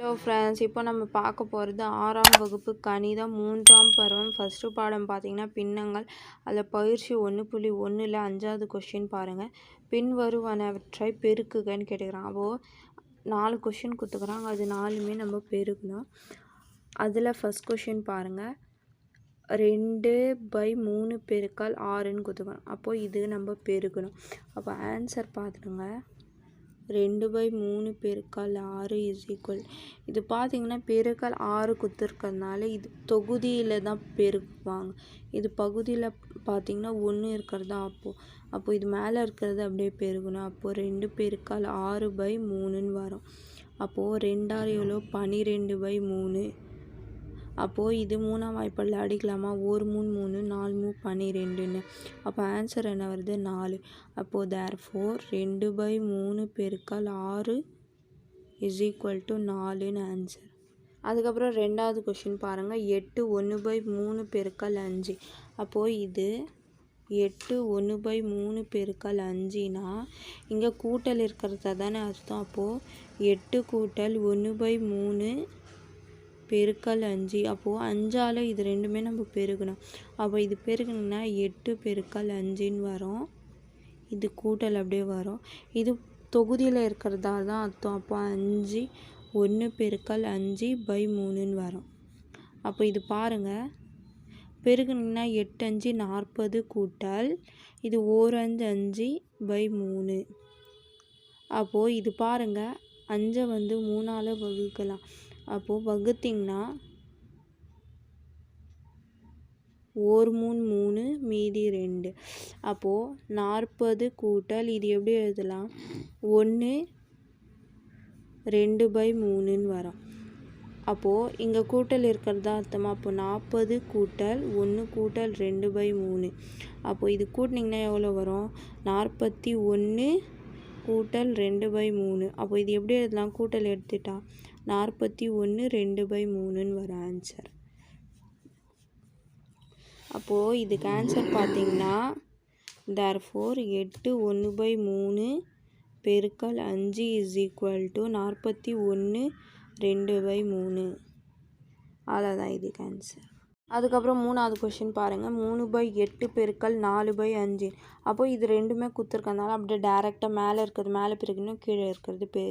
Hello friends இப்போ நம்ம பார்க்க போகிறது ஆறாம் வகுப்பு கணிதம் மூன்றாம் பருவம். ஃபஸ்ட்டு பாடம் பார்த்தீங்கன்னா பின்னங்கள். அதில் பயிற்சி ஒன்று புள்ளி ஒன்றில் அஞ்சாவது கொஷின் பாருங்கள் பின்வருவனவற்றை பெருக்குகன்னு கேட்டுக்கிறான். அப்போது நாலு கொஷின் கொடுத்துக்கிறாங்க. அது நாலுமே நம்ம பெருக்கணும். அதில் ஃபஸ்ட் கொஷின் பாருங்கள் ரெண்டு பை மூணு பெருக்கால் ஆறுன்னு கொடுத்துக்கிறோம் அப்போது இது நம்ம பெருக்கணும். அப்போ ஆன்சர் பார்த்துடுங்க. ரெண்டு பை மூணு பெருக்கால் ஆறு இஸ் ஈக்குவல் இது பார்த்தீங்கன்னா பெருக்கால் ஆறு கொடுத்துருக்கறதுனால இது தொகுதியில் தான் பெருக்குவாங்க. இது பகுதியில் பார்த்தீங்கன்னா ஒன்று இருக்கிறது தான் அப்போது அப்போ இது மேலே இருக்கிறது அப்படியே பெருகணும் அப்போது ரெண்டு பெருக்கால் ஆறு பை மூணுன்னு வரும். அப்போது ரெண்டாறு எவ்வளோ? பன்னிரெண்டு பை மூணு. அப்போது இது மூணாம் வாய்ப்பாடில் அடிக்கலாமா? ஒரு மூணு மூணு நாலு மூணு பன்னிரெண்டுன்னு அப்போ ஆன்சர் என்ன வருது? நாலு. அப்போது தேர் ஃபோர் ரெண்டு பை மூணு பெருக்கால் ஆறு இஸ் ஈக்குவல் டு நாலுன்னு ஆன்சர் அதுக்கப்புறம் ரெண்டாவது கொஷின் பாருங்கள் எட்டு ஒன்று பை மூணு பெருக்கால் அஞ்சு. அப்போது இது எட்டு ஒன்று பை மூணு பெருக்கால் அஞ்சுனா இங்கே கூட்டல் இருக்கிறத தானே அர்த்தம்? அப்போது எட்டு கூட்டல் ஒன்று பை மூணு பெருக்கல் அஞ்சு. அப்போது அஞ்சால் இது ரெண்டுமே நம்ம பெருக்கணும். அப்போ இது பெருக்கணும்னா எட்டு பெருக்கல் அஞ்சுன்னு வரும். இது கூட்டல் அப்படியே வரும். இது தொகுதியில் இருக்கிறதா தான் அர்த்தம். அப்போ அஞ்சு ஒன்று பெருக்கல் அஞ்சு பை மூணுன்னு வரும். அப்போ இது பாருங்கள் பெருக்கணுங்கன்னா எட்டு அஞ்சு நாற்பது கூட்டல். இது ஓர் அஞ்சு அஞ்சு பை மூணு. அப்போது இது பாருங்கள் அஞ்சை வந்து மூணால் வகுக்கலாம். அப்போது வகுத்திங்கன்னா ஓர் மூணு மூணு மீதி ரெண்டு. அப்போது நாற்பது கூட்டல் இது எப்படி எழுதலாம்? ஒன்று ரெண்டு பை மூணுன்னு வரும். அப்போது இங்கே கூட்டல் இருக்கிறதா அர்த்தமாக அப்போ நாற்பது கூட்டல் ஒன்று கூட்டல் ரெண்டு பை மூணு. அப்போது இது கூட்டினீங்கன்னா எவ்வளோ வரும்? நாற்பத்தி ஒன்று கூட்டல் ரெண்டு பை மூணு. அப்போ இது எப்படி எழுதலாம்? கூட்டல் எடுத்துட்டா நாற்பத்தி ஒன்று ரெண்டு பை மூணுன்னு வரும் ஆன்சர் அப்போது இதுக்கு ஆன்சர் பார்த்தீங்கன்னா தேர் ஃபோர் எட்டு ஒன்று பை மூணு பெருக்கல் அஞ்சு இஸ் ஈக்குவல் டு நாற்பத்தி ஒன்று ரெண்டு பை மூணு. அவ்வளோதான் இதுக்கு ஆன்சர் அதுக்கப்புறம் மூணாவது கொஷின் பாருங்கள் மூணு பை எட்டு பெருக்கல் நாலு பை அஞ்சு. அப்போது இது ரெண்டுமே கொடுத்துருக்கனால அப்படியே டேரெக்டாக மேலே இருக்கிறது மேலே பெருக்கணும் கீழே இருக்கிறது பெ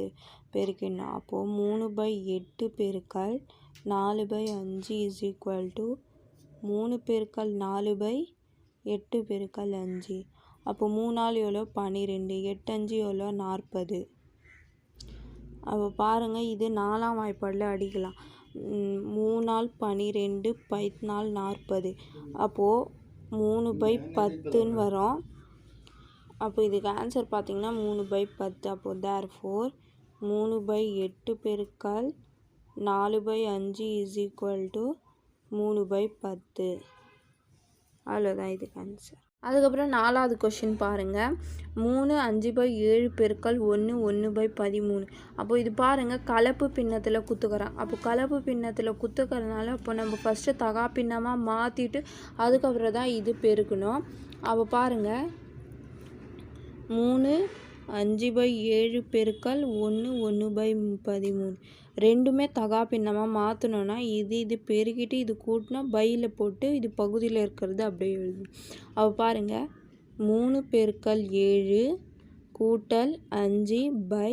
பெருக்கணும் அப்போது மூணு பை எட்டு பெருக்கல் நாலு பை அஞ்சு இஸ் ஈக்குவல் டு மூணு பெருக்கல் நாலு பை எட்டு பெருக்கல் அஞ்சு. அப்போ மூணால் எவ்வளோ? பன்னிரெண்டு எட்டு அஞ்சு எவ்வளோ? நாற்பது. அப்போ பாருங்கள் இது நாலாம் வாய்ப்பாடில் அடிக்கலாம். மூணால் பன்னிரெண்டு பைத்நாள் நாற்பது. அப்போது மூணு பை பத்துன்னு வரும். அப்போ இதுக்கு ஆன்சர் பார்த்திங்கன்னா மூணு பை பத்து. அப்போது தேர் ஃபோர் மூணு பை எட்டு பெருக்கால் நாலு பை அஞ்சு இஸ் ஈக்குவல் டு மூணு பை பத்து. அவ்வளோதான் இதுக்கு ஆன்சர் அதுக்கப்புறம் நாலாவது கொஷின் பாருங்கள் மூணு அஞ்சு பை ஏழு பெருக்கள் ஒன்று ஒன்று பை பதிமூணு. அப்போ இது பாருங்கள் கலப்பு பின்னத்தில் குத்துக்கிறான் அப்போ கலப்பு பின்னத்தில் குத்துக்கிறதுனால அப்போ நம்ம ஃபஸ்ட்டு தகா பின்னமாக மாற்றிட்டு அதுக்கப்புறம் தான் இது பெருக்கணும். அப்போ பாருங்கள் மூணு அஞ்சு பை ஏழு பெருக்கள் ஒன்று ஒன்று பை பதிமூணு. ரெண்டுமே தகா பின்னமாக மாற்றணுன்னா இது இது பெருக்கிட்டு இது கூட்டினா பையில் போட்டு இது பகுதியில் இருக்கிறது அப்படியே எழுதணும் அப்போ பாருங்கள் மூணு பெருக்கல் ஏழு கூட்டல் அஞ்சு பை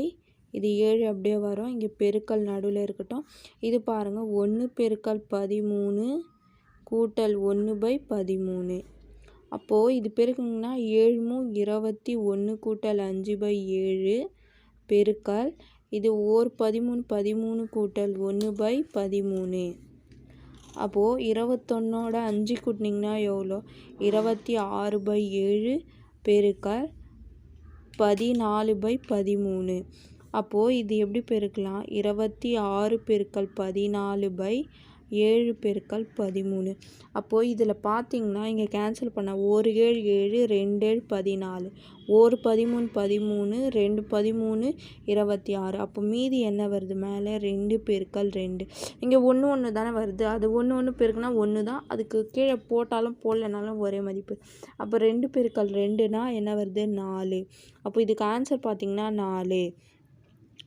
இது ஏழு அப்படியே வரும். இங்கே பெருக்கல் நடுவில் இருக்கட்டும். இது பாருங்கள் ஒன்று பெருக்கல் பதிமூணு கூட்டல் ஒன்று பை பதிமூணு. அப்போது இது பெருக்குங்கன்னா ஏழு இருபத்தி ஒன்று கூட்டல் அஞ்சு பை ஏழு பெருக்கல் இது ஓர் பதிமூணு பதிமூணு கூட்டல் ஒன்று பை பதிமூணு. அப்போது இருபத்தொன்னோட அஞ்சு கூட்டினிங்கன்னா எவ்வளோ? இருபத்தி ஆறு பை ஏழு பெருக்கல் பதினாலு பை பதிமூணு. அப்போது இது எப்படி பெருக்கலாம்? இருபத்தி ஆறு பெருக்கல் பதினாலு பை ஏழு பெருக்கல் பதிமூணு. அப்போது இதில் பார்த்தீங்கன்னா இங்கே கேன்சல் பண்ண ஒரு ஏழு ஏழு ரெண்டு ஏழு பதினாலு. ஒரு பதிமூணு பதிமூணு ரெண்டு பதிமூணு இருபத்தி ஆறு அப்போ மீதி என்ன வருது மேலே? ரெண்டு பெருக்கல் ரெண்டு. இங்கே ஒன்று ஒன்று தானே வருது. அது ஒன்று ஒன்று பெருக்குனா ஒன்று தான். அதுக்கு கீழே போட்டாலும் போடலனாலும் ஒரே மதிப்பு. அப்போ ரெண்டு பெருக்கல் ரெண்டுனா என்ன வருது? நாலு. அப்போ இதுக்கு ஆன்சர் பார்த்திங்கன்னா நாலு.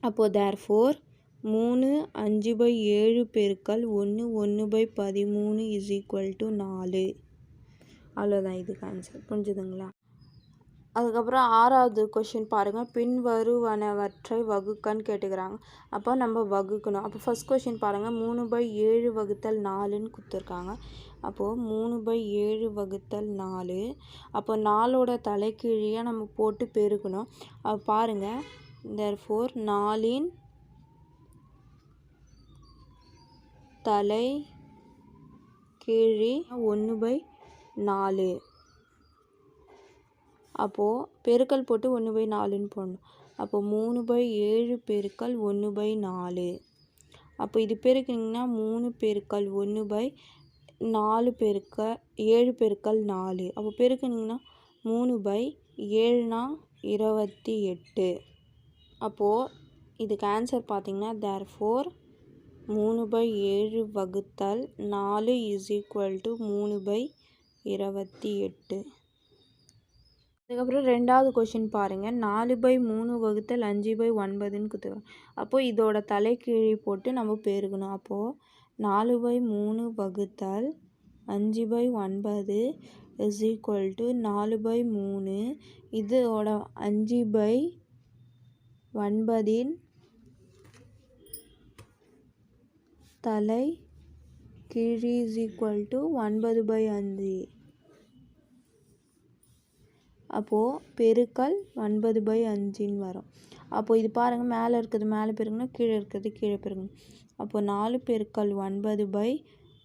அப்போது தேர் ஃபோர் மூணு அஞ்சு பை ஏழு பெருக்கல் ஒன்று ஒன்று பை பதிமூணு இஸ் ஈக்குவல் டு நாலு. அவ்வளோதான் இதுக்கு ஆன்சர் புரிஞ்சுதுங்களா? அதுக்கப்புறம் ஆறாவது கொஷின் பாருங்கள் பின்வருவனவற்றை வகுக்கன்னு கேட்டுக்கிறாங்க. அப்போ நம்ம வகுக்கணும். அப்போ ஃபஸ்ட் கொஷின் பாருங்கள் மூணு பை ஏழு வகுத்தல் நாலுன்னு கொடுத்துருக்காங்க. அப்போது மூணு பை ஏழு வகுத்தல் நாலு. அப்போ நாலோட தலைக்கீழியாக நம்ம போட்டு பெருக்கணும். அப்போ பாருங்கள் தேர்ஃபோர் நாலின் தலை கீழி ஒன்று பை நாலு. அப்போது பெருக்கல் போட்டு ஒன்று பை நாலுன்னு போடணும். அப்போ மூணு பை ஏழு பெருக்கல் ஒன்று பை நாலு. அப்போ இது பெருக்கிங்கன்னா மூணு பெருக்கல் ஒன்று பை நாலு பெருக்க ஏழு பெருக்கல் நாலு. அப்போ பெருக்கினீங்கன்னா மூணு பை ஏழுனா இருபத்தி எட்டு. அப்போது இதுக்கு ஆன்சர் பார்த்தீங்கன்னா தேர் ஃபோர் மூணு பை ஏழு வகுத்தல் நாலு இஸ் ஈக்குவல் டு மூணு பை இருபத்தி எட்டு. அதுக்கப்புறம் ரெண்டாவது கொஷின் பாருங்கள் நாலு பை மூணு வகுத்தல் அஞ்சு பை ஒன்பதுன்னு கொடுத்துருக்காங்க அப்போது இதோட தலைக்கீழி போட்டு நம்ம பெருகணும். அப்போது நாலு பை மூணு வகுத்தல் அஞ்சு பை ஒன்பது இஸ் ஈக்குவல் டு நாலு பை மூணு. இதோட அஞ்சு பை ஒன்பதின் தலை கீழி இஸ் ஈக்குவல் டு ஒன்பது பை அஞ்சு. அப்போது பெருக்கல் ஒன்பது பை அஞ்சுன்னு வரும். அப்போது இது பாருங்கள் மேலே இருக்கிறது மேலே பெருக்கணும் கீழே இருக்கிறது கீழே பெருக்கணும் அப்போது நாலு பெருக்கல் ஒன்பது பை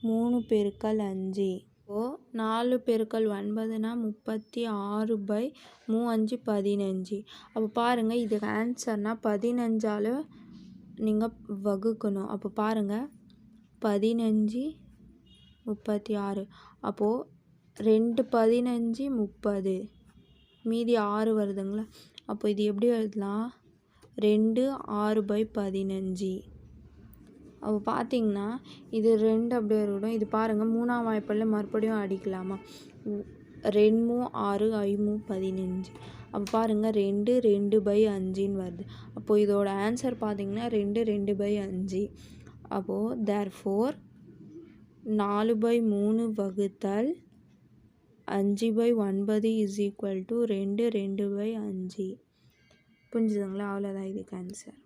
மூணு பெருக்கல் அஞ்சு. இப்போது நாலு பெருக்கல் ஒன்பதுனா முப்பத்தி ஆறு பை மூ அஞ்சு பதினஞ்சு. அப்போ பாருங்கள் இதுக்கு ஆன்சர்னால் பதினஞ்சால் நீங்கள் வகுக்கணும். அப்போ பாருங்கள் பதினஞ்சு முப்பத்தி ஆறு அப்போது ரெண்டு பதினஞ்சு முப்பது. மீதி ஆறு வருதுங்களா? அப்போ இது எப்படி எழுதலாம்? ரெண்டு ஆறு பை பதினஞ்சு. அப்போ பார்த்தீங்கன்னா இது ரெண்டு அப்படியே இருக்கட்டும் இது பாருங்கள் மூணாம் வாய்ப்பில் மறுபடியும் அடிக்கலாமா? ரெண்டு ஆறு ஐமூ பதினஞ்சு. அப்போ பாருங்கள் ரெண்டு ரெண்டு பை அஞ்சுன்னு வருது. அப்போது இதோட ஆன்சர் பார்த்தீங்கன்னா ரெண்டு ரெண்டு பை அஞ்சு. அப்போது தேர் ஃபோர் நாலு பை மூணு வகுத்தல் அஞ்சு பை ஒன்பது இஸ் ஈக்குவல் டு ரெண்டு ரெண்டு பை அஞ்சு. புரிஞ்சுதுங்களா? அவ்வளோதான் இதுக்கு ஆன்சர்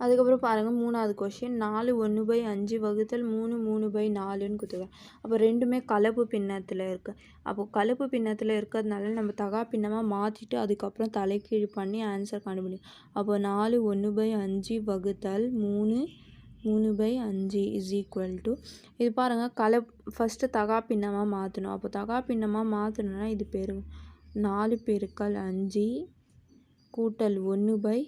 அதுக்கப்புறம் பாருங்கள் மூணாவது கொஷின் நாலு ஒன்று பை அஞ்சு வகுத்தல் மூணு மூணு பை நாலுன்னு கொடுத்துருவேன் அப்போ ரெண்டுமே கலப்பு பின்னத்தில் இருக்குது அப்போது கலப்பு பின்னத்தில் இருக்கிறதுனால நம்ம தகா பின்னமாக மாற்றிட்டு அதுக்கப்புறம் தலைக்கீழ் பண்ணி ஆன்சர் கண்டுபிடிக்கும் அப்போ நாலு ஒன்று பை அஞ்சு வகுத்தல் மூணு மூணு பை அஞ்சு இஸ் ஈக்குவல் டு இது பாருங்கள் கலை ஃபஸ்ட்டு தகா பின்னமாக மாற்றணும் அப்போ தகா பின்னமாக மாற்றணுன்னா இது பெரு நாலு பெருக்கள் அஞ்சு கூட்டல் ஒன்று பை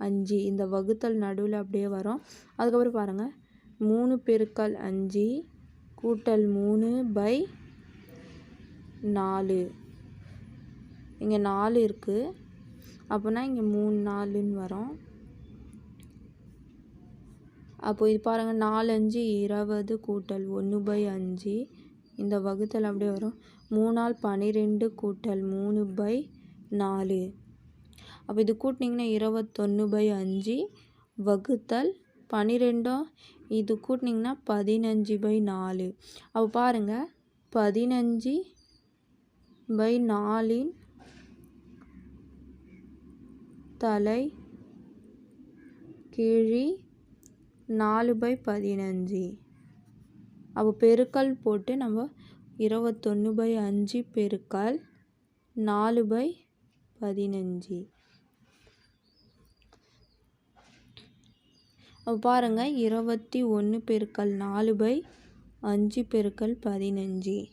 அஞ்சு. இந்த வகுத்தல் நடுவில் அப்படியே வரும். அதுக்கப்புறம் பாருங்கள் மூணு பெருக்கள் அஞ்சு கூட்டல் மூணு பை நாலு. இங்கே நாலு இருக்குது அப்போனா இங்கே மூணு நாலுன்னு வரும். அப்போ இது பாருங்கள் நாலஞ்சு இருபது கூட்டல் ஒன்று பை அஞ்சு. இந்த வகுத்தல் அப்படியே வரும். மூணால் பன்னிரெண்டு கூட்டல் மூணு பை நாலு. அப்போ இது கூட்டினீங்கன்னா இருபத்தொன்று பை அஞ்சு. வகுத்தல் பன்னிரெண்டோ இது கூட்டினீங்கன்னா பதினஞ்சு பை நாலு. அப்போ பாருங்கள் பதினஞ்சு பை நாலின் தலை கீழி நாலு பை பதினஞ்சு. அப்போ பெருக்கல் போட்டு நம்ம இருபத்தொன்று பை அஞ்சு பெருக்கல் நாலு பை பதினஞ்சு. அப்போ பாருங்கள் இருபத்தி ஒன்று பெருக்கல் நாலு பை அஞ்சு பெருக்கல் பதினஞ்சு.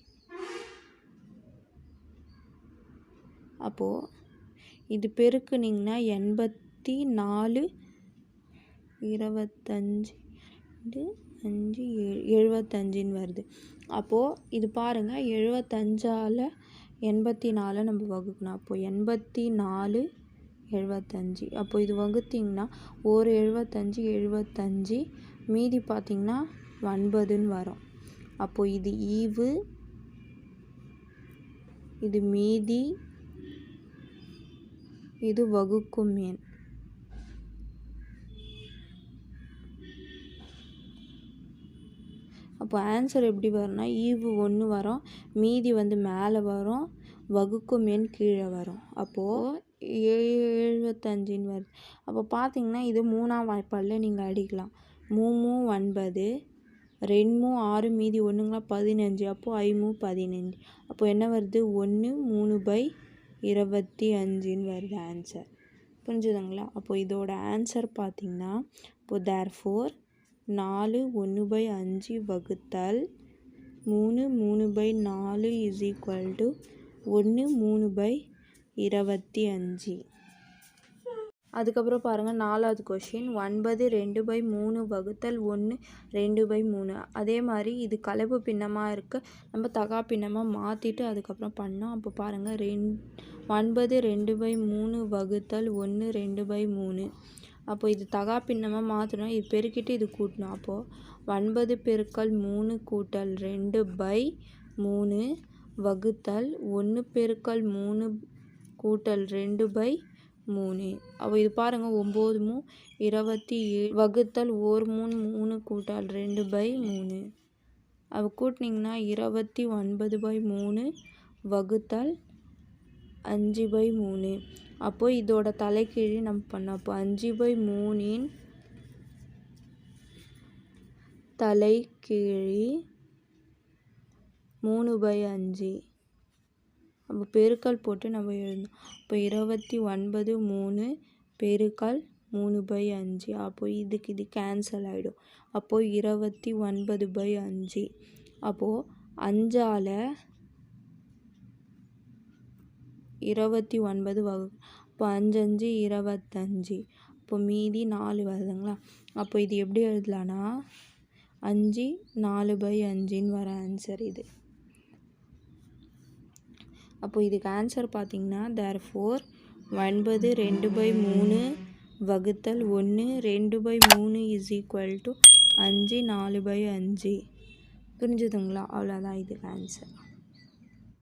அப்போது இது பெருக்குனிங்கன்னா எண்பத்தி நாலு இருபத்தஞ்சி ரெண்டு அஞ்சு ஏழு எழுபத்தஞ்சின்னு வருது. அப்போது இது பாருங்கள் எழுபத்தஞ்சால் எண்பத்தி நாலை நம்ம வகுக்கணும். அப்போது எண்பத்தி நாலு எழுபத்தஞ்சி. அப்போது இது வகுத்திங்கன்னா ஒரு எழுபத்தஞ்சி எழுபத்தஞ்சி மீதி பார்த்திங்கன்னா ஒன்பதுன்னு வரும். அப்போது இது ஈவு இது மீதி இது வகுக்கும் எண். அப்போ ஆன்சர் எப்படி வரும்னா ஈவு ஒன்று வரும் மீதி வந்து மேலே வரும் வகுக்கும் எண் கீழே வரும். அப்போது எழுபத்தஞ்சின்னு வருது. அப்போ பார்த்தீங்கன்னா இது மூணாம் வாய்ப்பாடில் நீங்கள் அடிக்கலாம். மூணு ஒன்பது ரெண்டு ஆறு மீதி ஒன்றுங்களா பதினஞ்சு. அப்போது ஐமூ பதினஞ்சு. அப்போ என்ன வருது? ஒன்று மூணு பை இருபத்தி அஞ்சுன்னு வருது ஆன்சர் புரிஞ்சுதுங்களா? அப்போ இதோட ஆன்சர் பார்த்தீங்கன்னா இப்போ தேர் ஃபோர் நாலு ஒன்று பை அஞ்சு வகுத்தல் மூணு மூணு பை நாலு இஸ் ஈக்குவல் டு ஒன்று மூணு பை இருபத்தி அஞ்சு. அதுக்கப்புறம் பாருங்கள் நாலாவது கொஷின் ஒன்பது ரெண்டு பை மூணு வகுத்தல் ஒன்று ரெண்டு பை மூணு. அதே மாதிரி இது கலப்பு பின்னமாக இருக்குது நம்ம தகா பின்னமாக மாற்றிட்டு அதுக்கப்புறம் பண்ணோம். அப்போ பாருங்கள் ரெண் ஒன்பது ரெண்டு பை மூணு வகுத்தல் ஒன்று ரெண்டு பை மூணு. அப்போ இது தகா பின்னமாக மாற்றணும் இது பெருக்கிட்டு இது கூட்டணும். அப்போது ஒன்பது பெருக்கல் மூணு கூட்டல் ரெண்டு பை மூணு வகுத்தல் ஒன்று பெருக்கல் மூணு கூட்டல் ரெண்டு பை மூணு. அப்போ இது பாருங்கள் ஒம்பது மூ இருபத்தி ஏழு வகுத்தல் ஒரு மூணு மூணு கூட்டல் ரெண்டு பை மூணு. அப்போ கூட்டினீங்கன்னா இருபத்தி ஒன்பது பை மூணு வகுத்தல் அஞ்சு பை மூணு. அப்போது இதோட தலைக்கீழி நம்ம பண்ணோம். அப்போ அஞ்சு பை மூணின் தலைக்கீழி மூணு பை அஞ்சு. அப்போ பெருக்கல் போட்டு நம்ம எழுதணும். இப்போ இருபத்தி ஒன்பது மூணு பெருக்கல் மூணு பை அஞ்சு. அப்போது இதுக்கு இது கேன்சல் ஆகிடும் அப்போது இருபத்தி ஒன்பது பை அஞ்சு. அப்போது அஞ்சால் இருபத்தி ஒன்பது வகு இப்போ அஞ்சஞ்சு இருபத்தஞ்சி. இப்போ மீதி நாலு வருதுங்களா? அப்போ இது எப்படி எழுதலான்னா அஞ்சு நாலு பை அஞ்சுன்னு வர ஆன்சர் இது. அப்போ இதுக்கு ஆன்சர் பார்த்திங்கன்னா தேர் ஃபோர் ஒன்பது ரெண்டு பை மூணு வகுத்தல் ஒன்று ரெண்டு பை மூணு இஸ் ஈக்குவல் டு அஞ்சு நாலு பை அஞ்சு. புரிஞ்சுதுங்களா? அவ்வளோதான் இதுக்கு ஆன்சர்